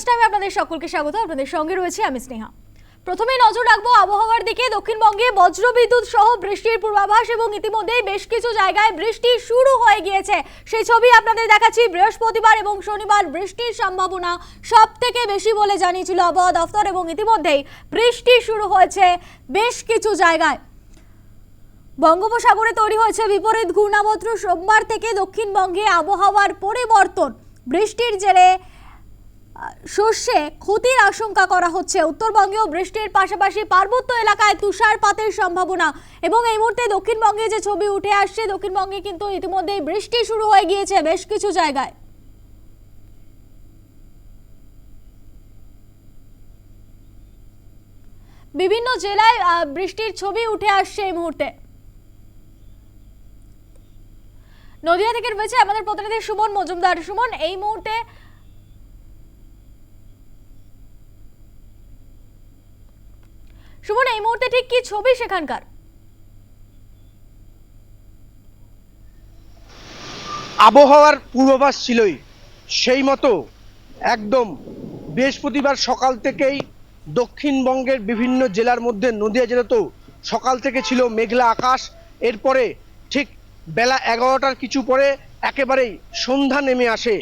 News টাইমে আপনাদের সকলকে স্বাগত। আপনাদের সঙ্গে রয়েছে আমি স্নেহা। প্রথমে নজর রাখব আবহাওয়ার দিকে। দক্ষিণবঙ্গে বজ্রবিদ্যুৎ সহ বৃষ্টির পূর্বাভাস এবং ইতিমধ্যেই বেশ কিছু জায়গায় বৃষ্টি শুরু হয়ে গিয়েছে। সেই ছবি আপনাদের দেখাচ্ছি বৃহস্পতিবার এবং শনিবার বৃষ্টির সম্ভাবনা সব থেকে বেশি বলে জানিয়েছিল আবহাওয়া দফতর এবং ইতিমধ্যেই বৃষ্টি শুরু হয়েছে বেশ কিছু জায়গায়। বঙ্গোপসাগরে তৈরি হয়েছে বিপরীত ঘূর্ণাবর্ত। সোমবার থেকে দক্ষিণবঙ্গে আবহাওয়ার পরিবর্তন। বৃষ্টির জেরে শস্যে ক্ষতির আশঙ্কা করা হচ্ছে। উত্তরবঙ্গেও বৃষ্টির পাশাপাশি পার্বত্য এলাকায় তুষারপাতের সম্ভাবনা এবং এই মুহূর্তে দক্ষিণবঙ্গে যে ছবি উঠে আসছে, দক্ষিণবঙ্গে কিন্তু ইতিমধ্যেই বৃষ্টি শুরু হয়ে গিয়েছে বেশ কিছু জায়গায়। বিভিন্ন জেলায় বৃষ্টির ছবি উঠে আসছে এই মুহূর্তে। নদিয়া থেকে রয়েছে আমাদের প্রতিনিধি সুমন মজুমদার। সুমন, এই মুহূর্তে সুমন এই মুহূর্তে ঠিক কি ছবি সেখানকার? আবহাওয়ার পূর্বাভাস ছিলই সেই মতো একদম বৃহস্পতিবার সকাল থেকেই দক্ষিণবঙ্গের বিভিন্ন জেলার মধ্যে নদিয়া জেলাতেও সকাল থেকে ছিল মেঘলা আকাশ। এরপরে ঠিক বেলা এগারোটার কিছু পরে একেবারেই সন্ধ্যা নেমে আসে।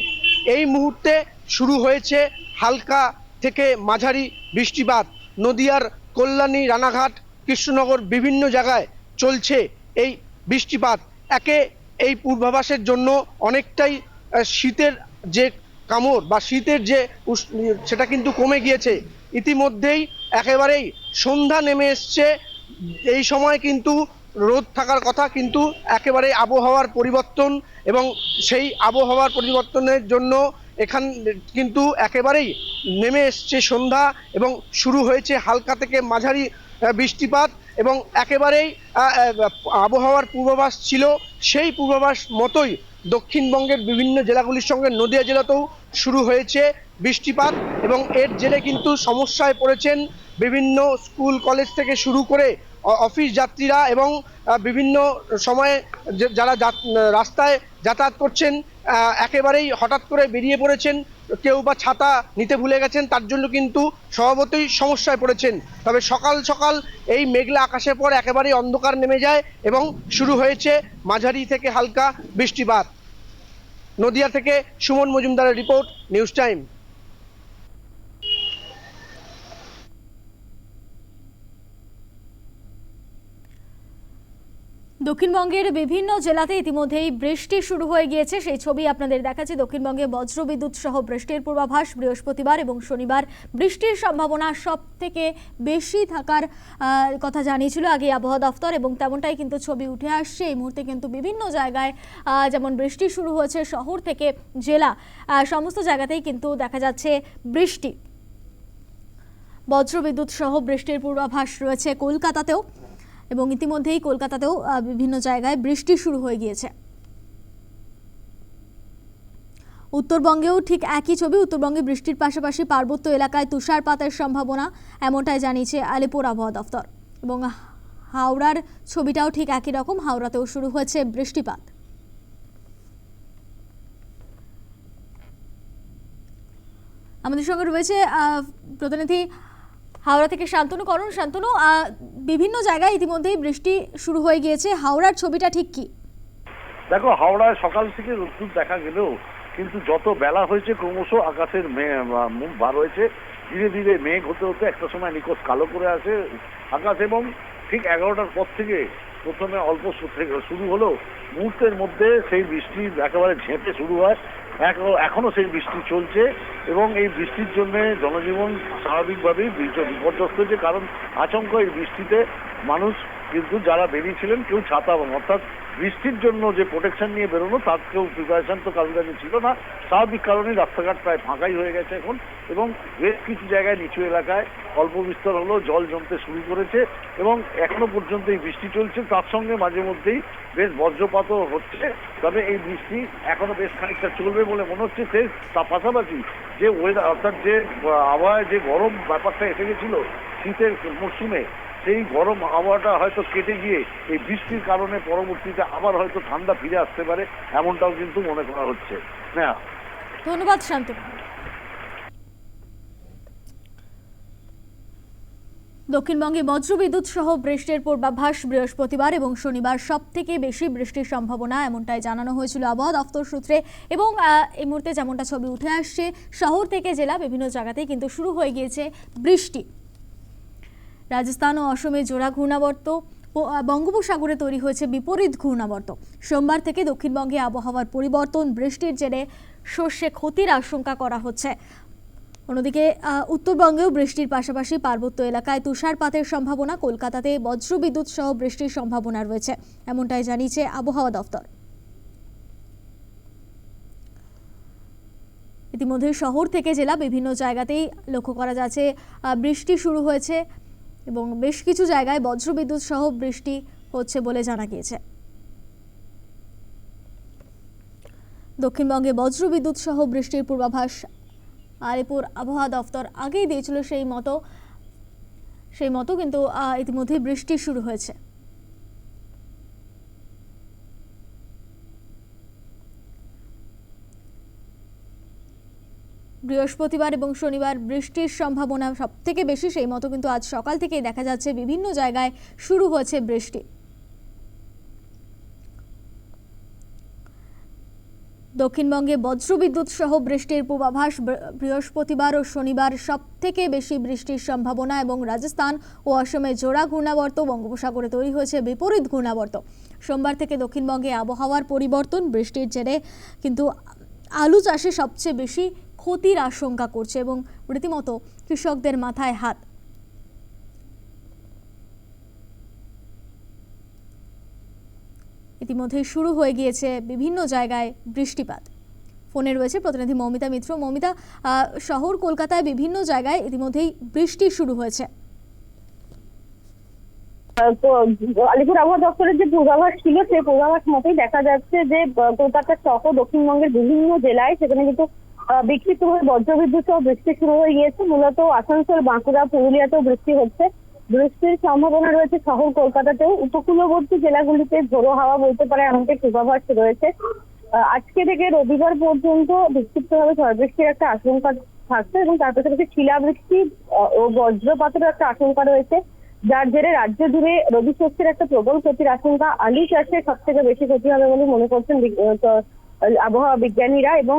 এই মুহূর্তে শুরু হয়েছে হালকা থেকে মাঝারি বৃষ্টিপাত। নদিয়ার কল্যাণী, রানাঘাট, কৃষ্ণনগর বিভিন্ন জায়গায় চলছে এই বৃষ্টিপাত। একে এই পূর্বাভাসের জন্য অনেকটাই শীতের যে কামড় বা শীতের যে সেটা কিন্তু কমে গিয়েছে। ইতিমধ্যেই একেবারেই সন্ধ্যা নেমে এসছে। এই সময় কিন্তু রোদ থাকার কথা কিন্তু একেবারে আবহাওয়ার পরিবর্তন এবং সেই আবহাওয়ার পরিবর্তনের জন্য এখান কিন্তু একেবারেই নেমে এসছে সন্ধ্যা এবং শুরু হয়েছে হালকা থেকে মাঝারি বৃষ্টিপাত এবং একেবারেই আবহাওয়ার পূর্বাভাস ছিল। সেই পূর্বাভাস মতোই দক্ষিণবঙ্গের বিভিন্ন জেলাগুলির সঙ্গে নদিয়া জেলাতেও শুরু হয়েছে বৃষ্টিপাত এবং এর জেলে কিন্তু সমস্যায় পড়েছেন বিভিন্ন স্কুল, কলেজ থেকে শুরু করে অফিস যাত্রীরা এবং বিভিন্ন সময়ে যারা রাস্তায় যাতায়াত করছেন একেবারেই হঠাৎ করে বেরিয়ে পড়েছেন, কেউ বা ছাতা নিতে ভুলে গেছেন, তার জন্য কিন্তু স্বভাবতই সমস্যায় পড়েছেন। তবে সকাল সকাল এই মেঘলা আকাশের পর একেবারেই অন্ধকার নেমে যায় এবং শুরু হয়েছে মাঝারি থেকে হালকা বৃষ্টিপাত। নদিয়া থেকে সুমন মজুমদারের রিপোর্ট, নিউজ টাইম। দক্ষিণবঙ্গের বিভিন্ন জেলাতে ইতিমধ্যেই বৃষ্টি শুরু হয়ে গিয়েছে। সেই ছবি আপনাদের দেখাচ্ছি। দক্ষিণবঙ্গে বজ্রবিদ্যুৎ সহ বৃষ্টির পূর্বাভাস বৃহস্পতিবার এবং শনিবার। বৃষ্টির সম্ভাবনা সব থেকে বেশি থাকার কথা জানিয়েছিল আগে আবহাওয়া দফতর এবং তেমনটাই কিন্তু ছবি উঠে আসছে। এই মুহূর্তে কিন্তু বিভিন্ন জায়গায় যেমন বৃষ্টি শুরু হয়েছে শহর থেকে জেলা সমস্ত জায়গাতেই কিন্তু দেখা যাচ্ছে বৃষ্টি। বজ্রবিদ্যুৎ সহ বৃষ্টির পূর্বাভাস রয়েছে কলকাতাতেও। এবং ইতিমধ্যেই কলকাতাতেও বিভিন্ন জায়গায় বৃষ্টি শুরু হয়ে গিয়েছে। উত্তরবঙ্গেও ঠিক একই ছবি। উত্তরবঙ্গে বৃষ্টির পাশাপাশি পার্বত্য এলাকায় তুষারপাতের সম্ভাবনা এমনটাই জানিয়েছে আলিপুর আবহাওয়া দফতর। এবং হাওড়ার ছবিটাও ঠিক একই রকম। হাওড়াতেও শুরু হয়েছে বৃষ্টিপাত। আমাদের সঙ্গে রয়েছে প্রতিনিধি হাওড়া থেকে শান্তনু, করণ শান্তনু বিভিন্ন জায়গায় ইতিমধ্যেই বৃষ্টি শুরু হয়ে গিয়েছে। হাওড়ার ছবিটা ঠিক কি? দেখো, হাওড়ায় সকাল থেকে রোদ্দুর দেখা গেলেও কিন্তু যত বেলা হয়েছে ক্রমশ আকাশের মুখ বার হয়েছে। ধীরে ধীরে মেঘ হতে হতে একটা সময় নিকট কালো করে আছে আকাশ এবং ঠিক এগারোটার পর থেকে প্রথমে অল্প শুরু হলেও মুহূর্তের মধ্যে সেই বৃষ্টি একেবারে ঝেঁপে শুরু হয় এখনও সেই বৃষ্টি চলছে এবং এই বৃষ্টির জন্য জনজীবন স্বাভাবিকভাবেই বিপর্যস্ত হয়েছে। কারণ আচমকা এই বৃষ্টিতে মানুষ কিন্তু যারা বেরিয়েছিলেন কেউ ছাতা অর্থাৎ বৃষ্টির জন্য যে প্রোটেকশন নিয়ে বেরোনো, তার কেউ প্রিপারেশন তো কারোর কাছে ছিল না। স্বাভাবিক কারণেই রাস্তাঘাট প্রায় ফাঁকাই হয়ে গেছে এখন এবং বেশ কিছু জায়গায় নিচু এলাকায় অল্প বিস্তর হলেও জল জমতে শুরু করেছে এবং এখনও পর্যন্ত এই বৃষ্টি চলছে। তার সঙ্গে মাঝে মধ্যেই বেশ বজ্রপাতও হচ্ছে, তবে এই বৃষ্টি এখনও বেশ খানিকটা চলবে বলে মনে হচ্ছে। সে তার পাশাপাশি যে ওয়েদার অর্থাৎ যে আবহাওয়ায় যে গরম ব্যাপারটা এসে গেছিল শীতের মরশুমে সেই গরম আবহাওয়াটা হয়তো কেটে গিয়ে এই বৃষ্টির কারণে পরবর্তীতে আবার হয়তো ঠান্ডা ফিরে আসতে পারে, এমনটাও কিন্তু মনে করা হচ্ছে। হ্যাঁ ধন্যবাদ, শান্ত দক্ষিণবঙ্গে বজ্রবিদ্যুৎ সহ বৃষ্টির পূর্বাভাস বৃহস্পতিবার এবং শনিবার সব থেকে বেশি বৃষ্টির সম্ভাবনা, এমনটাই জানানো হয়েছিল আবহাওয়া দফতর সূত্রে এবং এই মুহূর্তে যেমনটা ছবি উঠে আসছে, শহর থেকে জেলা বিভিন্ন জায়গাতেই কিন্তু শুরু হয়ে গিয়েছে বৃষ্টি। রাজস্থান ও অসমে জোড়া ঘূর্ণাবর্ত বঙ্গোপসাগরে তৈরি হয়েছে বিপরীত ঘূর্ণাবর্ত। সোমবার থেকে দক্ষিণবঙ্গে আবহাওয়ার পরিবর্তন বৃষ্টির জেরে শস্যে ক্ষতির আশঙ্কা করা হচ্ছে। অন্যদিকে উত্তরবঙ্গেও বৃষ্টির পাশাপাশি পার্বত্য এলাকায় তুষারপাতের সম্ভাবনা, কলকাতাতে বজ্রবিদ্যুৎ সহ বৃষ্টির সম্ভাবনা রয়েছে, এমনটাই জানিয়েছে আবহাওয়া দফতর। ইতিমধ্যে শহর থেকে জেলা বিভিন্ন জায়গাতেই লক্ষ্য করা যাচ্ছে বৃষ্টি শুরু হয়েছে। এবং বেশ কিছু জায়গায় বজ্রবিদ্যুৎ সহ বৃষ্টি হচ্ছে বলে জানা গিয়েছে। দক্ষিণবঙ্গে বজ্রবিদ্যুৎ সহ বৃষ্টির পূর্বাভাস আলিপুর আবহাওয়া দফতর আগেই দিয়েছিল সেই মতো সেই মতো কিন্তু ইতিমধ্যে বৃষ্টি শুরু হয়েছে। বৃহস্পতিবার এবং শনিবার বৃষ্টির সম্ভাবনা সব থেকে বেশি, সেই মতো কিন্তু আজ সকাল থেকেই দেখা যাচ্ছে বিভিন্ন জায়গায় শুরু হয়েছে বৃষ্টি। দক্ষিণবঙ্গে বজ্রবিদ্যুৎ সহ বৃষ্টির পূর্বাভাস বৃহস্পতিবার ও শনিবার সব থেকে বেশি বৃষ্টির সম্ভাবনা এবং রাজস্থান ও অসমে জোড়া ঘূর্ণাবর্ত, বঙ্গোপসাগরে তৈরি হয়েছে বিপরীত ঘূর্ণাবর্ত। সোমবার থেকে দক্ষিণবঙ্গে আবহাওয়ার পরিবর্তন, বৃষ্টির জেরে কিন্তু আলু চাষে সবচেয়ে বেশি ক্ষতির আশঙ্কা করছে এবং রীতিমতো কৃষকদের মাথায় হাত। ইতিমধ্যে শুরু হয়ে গিয়েছে বিভিন্ন জায়গায় বৃষ্টিপাত। ফোনে রয়েছে প্রতিনিধি মৌমিতা মিত্র। মৌমিতা শহর কলকাতায় বিভিন্ন জায়গায় ইতিমধ্যেই বৃষ্টি শুরু হয়েছে। আলিপুর আবহাওয়া দপ্তরের যে পূর্বাভাস ছিল, সেই পূর্বাভাস মতেই দেখা যাচ্ছে যে কলকাতা সহ দক্ষিণবঙ্গের বিভিন্ন জেলায় সেখানে কিন্তু আহ, বিক্ষিপ্তভাবে বজ্রবিদ্যুৎ সহ বৃষ্টি শুরু হয়ে গিয়েছে। মূলত আসানসোল বাঁকুড়া পুরুলিয়াতেও বৃষ্টি হচ্ছে। বৃষ্টির সম্ভাবনা রয়েছে শহর কলকাতাতেও। উপকূলবর্তী জেলাগুলিতে ঝোড়ো হাওয়া বলতে পারে এমনটাই পূর্বাভাস রয়েছে। আজকে থেকে রবিবার পর্যন্ত বিক্ষিপ্তভাবে ঝড় বৃষ্টির একটা আশঙ্কা থাকছে এবং তার পাশাপাশি শিলাবৃষ্টি ও বজ্রপাতের একটা আশঙ্কা রয়েছে। যার জেরে রাজ্য জুড়ে রবি শস্যের একটা প্রবল ক্ষতির আশঙ্কা। আলু চাষে সব থেকে বেশি ক্ষতি হবে বলে মনে করছেন আবহাওয়া বিজ্ঞানীরা এবং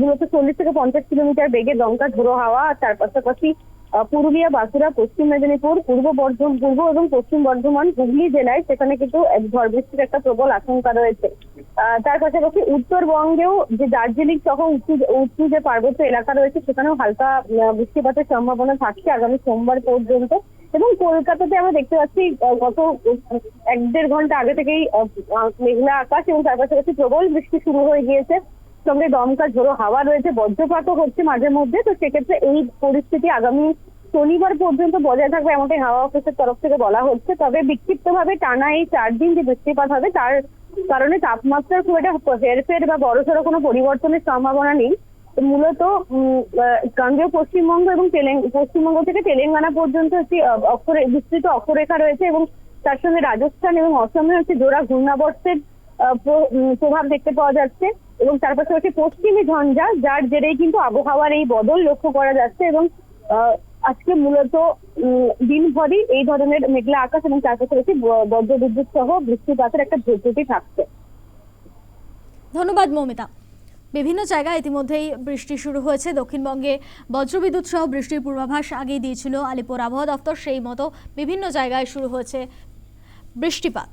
মূলত চল্লিশ থেকে পঞ্চাশ কিলোমিটার বেগে দমকা ঝোড়ো হাওয়া তার পাশাপাশি পুরুলিয়া, বাঁকুড়া, পশ্চিম মেদিনীপুর, পূর্ব বর্ধমান, পূর্ব এবং পশ্চিম বর্ধমান, হুগলি জেলায় সেখানে কিন্তু ঝড় বৃষ্টির একটা প্রবল আশঙ্কা রয়েছে। তার পাশাপাশি উত্তরবঙ্গেও যে দার্জিলিং সহ উঁচু উঁচু যে পার্বত্য এলাকা রয়েছে, সেখানেও হালকা বৃষ্টিপাতের সম্ভাবনা থাকছে আগামী সোমবার পর্যন্ত। এবং কলকাতাতে আমরা দেখতে পাচ্ছি গত এক দেড় ঘণ্টা আগে থেকেই মেঘলা আকাশ এবং তার পাশাপাশি প্রবল বৃষ্টি শুরু হয়ে গিয়েছে। সঙ্গে দমকা ঝোড়ো হাওয়া রয়েছে, বজ্রপাতও হচ্ছে মাঝে মধ্যে। তো সেক্ষেত্রে এই পরিস্থিতি আগামী শনিবার পর্যন্ত বজায় থাকবে এমনটাই হাওয়া অফিসের তরফ থেকে বলা হচ্ছে। তবে বিক্ষিপ্তভাবে টানা এই চার দিন যে বৃষ্টিপাত হবে, তার কারণে তাপমাত্রার খুব একটা হেরফের বা বড়সড় কোনো পরিবর্তনের সম্ভাবনা নেই। মূলত গাঙ্গেয় পশ্চিমবঙ্গ এবং পশ্চিমবঙ্গ থেকে তেলেঙ্গানা পর্যন্ত একটি অক্ষরে, বিস্তৃত অক্ষরেখা রয়েছে এবং তার সঙ্গে রাজস্থান এবং অসমে হচ্ছে জোড়া ঘূর্ণাবর্তের প্রভাব দেখতে পাওয়া যাচ্ছে এবং তার পাশাপাশি পশ্চিমী ঝঞ্ঝা, যার জেরেই কিন্তু আবহাওয়ার এই বদল লক্ষ্য করা যাচ্ছে এবং আজকে মূলত দিনভরই এই ধরনের মেঘলা আকাশ এবং তার পাশাপাশি বজ্রবিদ্যুৎ সহ বৃষ্টিপাতের একটা ঝুঁকি থাকছে। ধন্যবাদ মৌমিতা। বিভিন্ন জায়গায় ইতিমধ্যেই বৃষ্টি শুরু হয়েছে। দক্ষিণবঙ্গে বজ্রবিদ্যুৎ সহ বৃষ্টির পূর্বাভাস আগেই দিয়েছিল আলিপুর আবহাওয়া দফতর সেই মতো বিভিন্ন জায়গায় শুরু হয়েছে বৃষ্টিপাত।